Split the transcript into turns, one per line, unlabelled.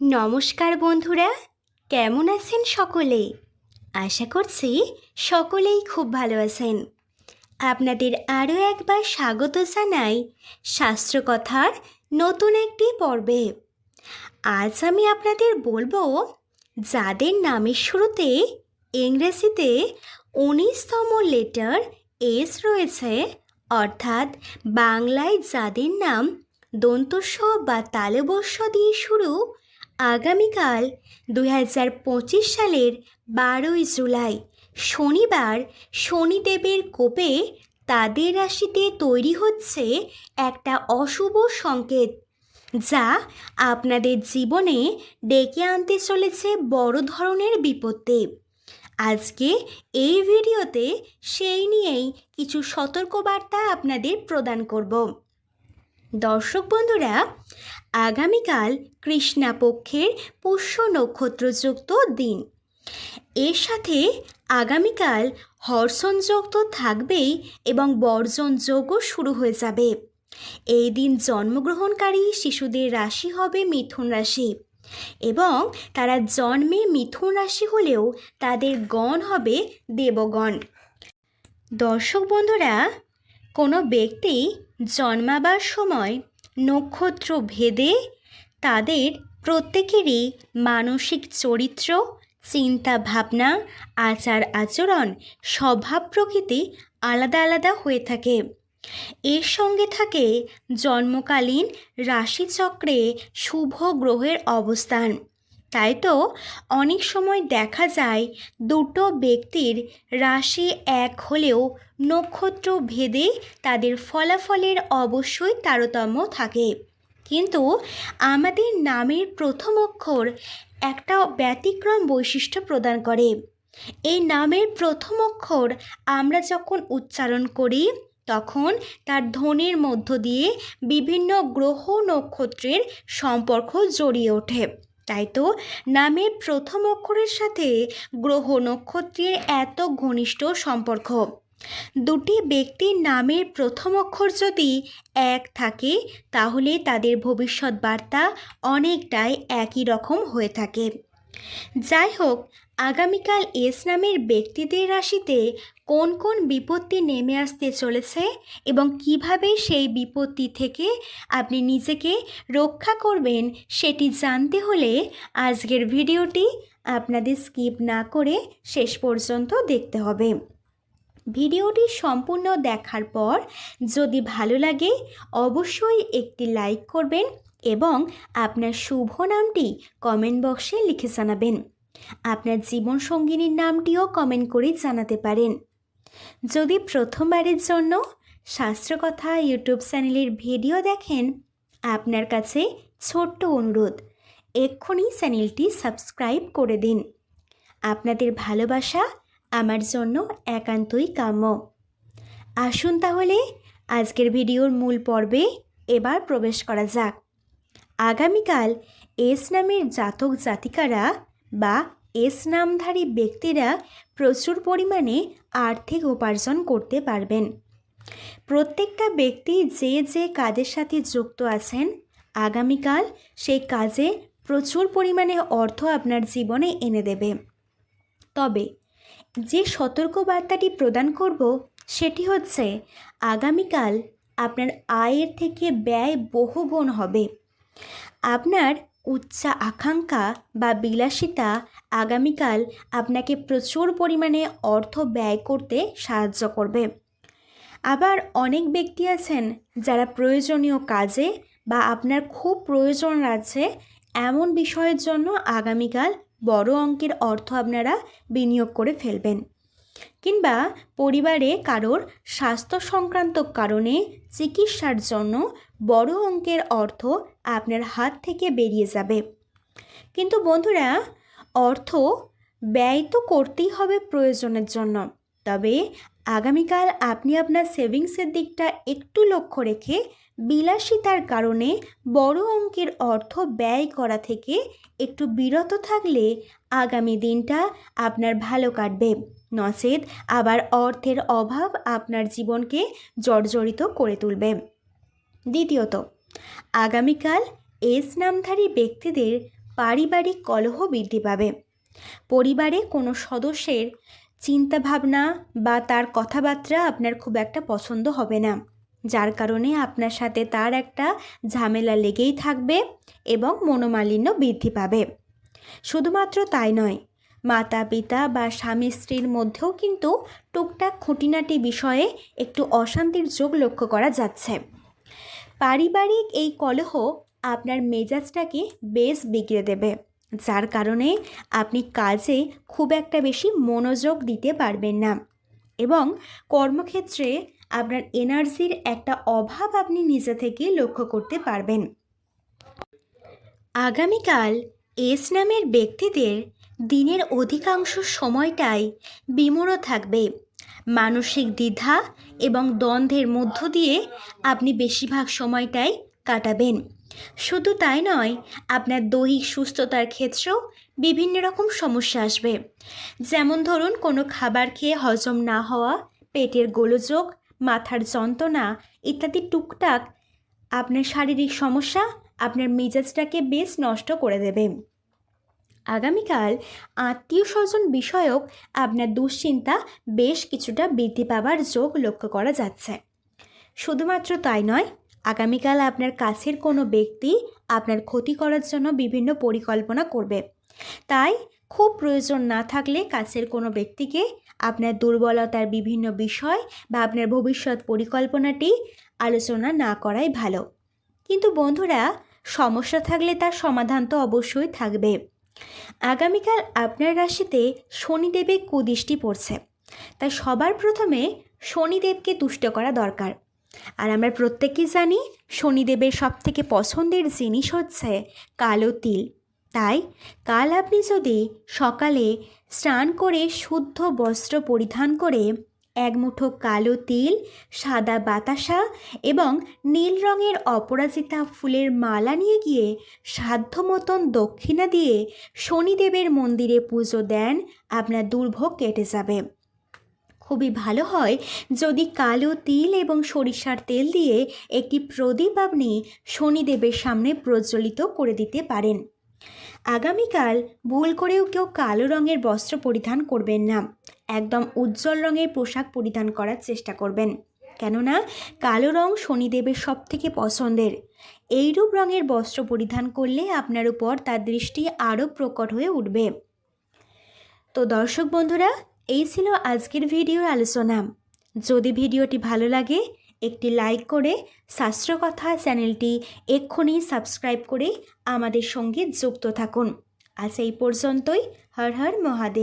নমস্কার বন্ধুরা, কেমন আছেন সকলে? আশা করছি সকলেই খুব ভালো আছেন। আপনাদের আরও একবার স্বাগত জানাই শাস্ত্রকথার নতুন একটি পর্বে। আজ আমি আপনাদের বলব, যাদের নামের শুরুতে ইংরেজিতে উনিশতম লেটার এস রয়েছে, অর্থাৎ বাংলায় যাদের নাম দন্তস্ব বা তালবস্য দিয়ে শুরু আগামীকাল দুই হাজার পঁচিশ সালের বারোই জুলাই, শনিবার শনিদেবের কোপে তাদের রাশিতে তৈরি হচ্ছে একটা অশুভ সংকেত, যা আপনাদের জীবনে ডেকে আনতে চলেছে বড় ধরনের বিপত্তি। আজকে এই ভিডিওতে সেই নিয়েই কিছু সতর্কবার্তা আপনাদের প্রদান করব। দর্শক বন্ধুরা আগামীকাল কৃষ্ণাপক্ষের পুষ্য নক্ষত্রযুক্ত দিন। এর সাথে আগামীকাল হর্ষণ যোগ তো থাকবেই এবং বর্জন যোগও শুরু হয়ে যাবে। এই দিন জন্মগ্রহণকারী শিশুদের রাশি হবে মিথুন রাশি এবং তারা জন্মে মিথুন রাশি হলেও তাদের গণ হবে দেবগণ। দর্শক বন্ধুরা, কোনো ব্যক্তি জন্মাবার সময় নক্ষত্র ভেদে তাদের প্রত্যেকেরই মানসিক চরিত্র চিন্তা ভাবনা আচার আচরণ, স্বভাব প্রকৃতি আলাদা আলাদা হয়ে থাকে। এর সঙ্গে থাকে জন্মকালীন রাশিচক্রে শুভ গ্রহের অবস্থান। তাই তো অনেক সময় দেখা যায় দুটো ব্যক্তির রাশি এক হলেও নক্ষত্র ভেদে তাদের ফলাফলের অবশ্যই তারতম্য থাকে। কিন্তু আমাদের নামের প্রথম অক্ষর একটা ব্যতিক্রম বৈশিষ্ট্য প্রদান করে। এই নামের প্রথম অক্ষর আমরা যখন উচ্চারণ করি, তখন তার ধ্বনির মধ্য দিয়ে বিভিন্ন গ্রহ নক্ষত্রের সম্পর্ক জড়িয়ে ওঠে। তাই তো? নামের প্রথম অক্ষরের সাথে গ্রহ নক্ষত্রের এত ঘনিষ্ঠ সম্পর্ক। দুটি ব্যক্তির নামের প্রথম অক্ষর যদি এক থাকে, তাহলে তাদের ভবিষ্যৎ বার্তা অনেকটাই একই রকম হয়ে থাকে। যাই হোক আগামীকাল এস নামের ব্যক্তিদের রাশিতে কোন কোন বিপত্তি নেমে আসতে চলেছে এবং কীভাবে সেই বিপত্তি থেকে আপনি নিজেকে রক্ষা করবেন সেটি জানতে হলে আজকের ভিডিওটি আপনাদের স্কিপ না করে শেষ পর্যন্ত দেখতে হবে। ভিডিওটি সম্পূর্ণ দেখার পর যদি ভালো লাগে অবশ্যই একটি লাইক করবেন এবং আপনার শুভ নামটি কমেন্ট বক্সে লিখে জানাবেন। আপনার জীবন সঙ্গিনীর নামটিও কমেন্ট করে জানাতে পারেন। যদি প্রথমবারের জন্য শাস্ত্রকথা ইউটিউব চ্যানেলের ভিডিও দেখেন, আপনার কাছে ছোট্ট অনুরোধ, এক্ষুনি চ্যানেলটি সাবস্ক্রাইব করে দিন। আপনাদের ভালোবাসা আমার জন্য একান্তই কাম্য। আসুন তাহলে আজকের ভিডিওর মূল পর্বে এবার প্রবেশ করা যাক। আগামীকাল এস নামের জাতক জাতিকারা বা এস নামধারী ব্যক্তিরা প্রচুর পরিমাণে আর্থিক উপার্জন করতে পারবেন। প্রত্যেকটা ব্যক্তি যে যে কাজের সাথে যুক্ত আছেন, আগামীকাল সেই কাজে প্রচুর পরিমাণে অর্থ আপনার জীবনে এনে দেবে। তবে যে সতর্কবার্তাটি প্রদান করব সেটি হচ্ছে, আগামীকাল আপনার আয়ের থেকে ব্যয় বহুগুণ হবে। আপনার উচ্চা আকাঙ্ক্ষা বা বিলাসিতা আগামীকাল আপনাকে প্রচুর পরিমাণে অর্থ ব্যয় করতে সাহায্য করবে। আবার অনেক ব্যক্তি আছেন যারা প্রয়োজনীয় কাজে বা আপনার খুব প্রয়োজন আছে এমন বিষয়ের জন্য আগামীকাল বড় অঙ্কের অর্থ আপনারা বিনিয়োগ করে ফেলবেন। কিংবা পরিবারে কারোর স্বাস্থ্য সংক্রান্ত কারণে চিকিৎসার জন্য বড় অঙ্কের অর্থ আপনার হাত থেকে বেরিয়ে যাবে। কিন্তু বন্ধুরা, অর্থ ব্যয় তো করতেই হবে প্রয়োজনের জন্য। তবে আগামীকাল আপনি আপনার সেভিংসের দিকটা একটু লক্ষ্য রেখে বিলাসিতার কারণে বড় অঙ্কের অর্থ ব্যয় করা থেকে একটু বিরত থাকলে আগামী দিনটা আপনার ভালো কাটবে। নচেত আবার অর্থের অভাব আপনার জীবনকে জর্জরিত করে তুলবে। দ্বিতীয়ত, আগামীকাল এস নামধারী ব্যক্তিদের পারিবারিক কলহ বৃদ্ধি পাবে। পরিবারে কোনো সদস্যের চিন্তাভাবনা বা তার কথাবার্তা আপনার খুব একটা পছন্দ হবে না, যার কারণে আপনার সাথে তার একটা ঝামেলা লেগেই থাকবে এবং মনোমালিন্য বৃদ্ধি পাবে। শুধুমাত্র তাই নয় মাতা পিতা বা স্বামী স্ত্রীর মধ্যেও কিন্তু টুকটাক খুঁটিনাটি বিষয়ে একটু অশান্তির যোগ লক্ষ্য করা যাচ্ছে। পারিবারিক এই কলহ আপনার মেজাজটাকে বেশ বিগড়ে দেবে, যার কারণে আপনি কাজে খুব একটা বেশি মনোযোগ দিতে পারবেন না এবং কর্মক্ষেত্রে আপনার এনার্জির একটা অভাব আপনি নিজে থেকে লক্ষ্য করতে পারবেন। আগামীকাল এস নামের ব্যক্তিদের দিনের অধিকাংশ সময়টাই বিমূঢ় থাকবে। মানসিক দ্বিধা এবং দ্বন্দ্বের মধ্য দিয়ে আপনি বেশিরভাগ সময়টাই কাটাবেন। শুধু তাই নয়, আপনার দৈহিক সুস্থতার ক্ষেত্রেও বিভিন্ন রকম সমস্যা আসবে। যেমন ধরুন, কোনো খাবার খেয়ে হজম না হওয়া, পেটের গোলযোগ, মাথার যন্ত্রণা ইত্যাদি টুকটাক আপনার শারীরিক সমস্যা আপনার মেজাজটাকে বেশ নষ্ট করে দেবে। আগামীকাল আত্মীয় স্বজন বিষয়ক আপনার দুশ্চিন্তা বেশ কিছুটা বৃদ্ধি পাবার যোগ লক্ষ্য করা যাচ্ছে। শুধুমাত্র তাই নয়, আগামীকাল আপনার কাছের কোনো ব্যক্তি আপনার ক্ষতি করার জন্য বিভিন্ন পরিকল্পনা করবে। তাই খুব প্রয়োজন না থাকলে কাছের কোনো ব্যক্তিকে আপনার দুর্বলতার বিভিন্ন বিষয় বা আপনার ভবিষ্যৎ পরিকল্পনাটি আলোচনা না করাই ভালো। কিন্তু বন্ধুরা, সমস্যা থাকলে তার সমাধান তো অবশ্যই থাকবে। আগামীকাল আপনার রাশিতে শনিদেবের কুদৃষ্টি পড়ছে। তাই সবার প্রথমে শনিদেবকে তুষ্ট করা দরকার। আর আমরা প্রত্যেকেই জানি শনিদেবের সবথেকে পছন্দের জিনিস হচ্ছে কালো তিল। তাই কাল আপনি যদি সকালে স্নান করে শুদ্ধ বস্ত্র পরিধান করে এক মুঠো কালো তিল, সাদা বাতাসা এবং নীল রঙের অপরাজিতা ফুলের মালা নিয়ে গিয়ে সাধ্য মতন দক্ষিণা দিয়ে শনিদেবের মন্দিরে পুজো দেন আপনার দুর্ভোগ কেটে যাবে। খুবই ভালো হয় যদি কালো তিল এবং সরিষার তেল দিয়ে একটি প্রদীপ আপনি শনিদেবের সামনে প্রজ্বলিত করে দিতে পারেন। আগামীকাল ভুল করেও কেউ কালো রঙের বস্ত্র পরিধান করবেন না। একদম উজ্জ্বল রঙের পোশাক পরিধান করার চেষ্টা করবেন। কেননা কালো রং শনিদেবের সব থেকে পছন্দের। এইরূপ রঙের বস্ত্র পরিধান করলে আপনার উপর তার দৃষ্টি আরও প্রকট হয়ে উঠবে। তো দর্শক বন্ধুরা, এই ছিল আজকের ভিডিওর আলোচনা। যদি ভিডিওটি ভালো লাগে একটি লাইক করে শাস্ত্রকথা চ্যানেলটি এক্ষুনি সাবস্ক্রাইব করে আমাদের সঙ্গে যুক্ত থাকুন। আজ এই পর্যন্তই। হর হর মহাদেব।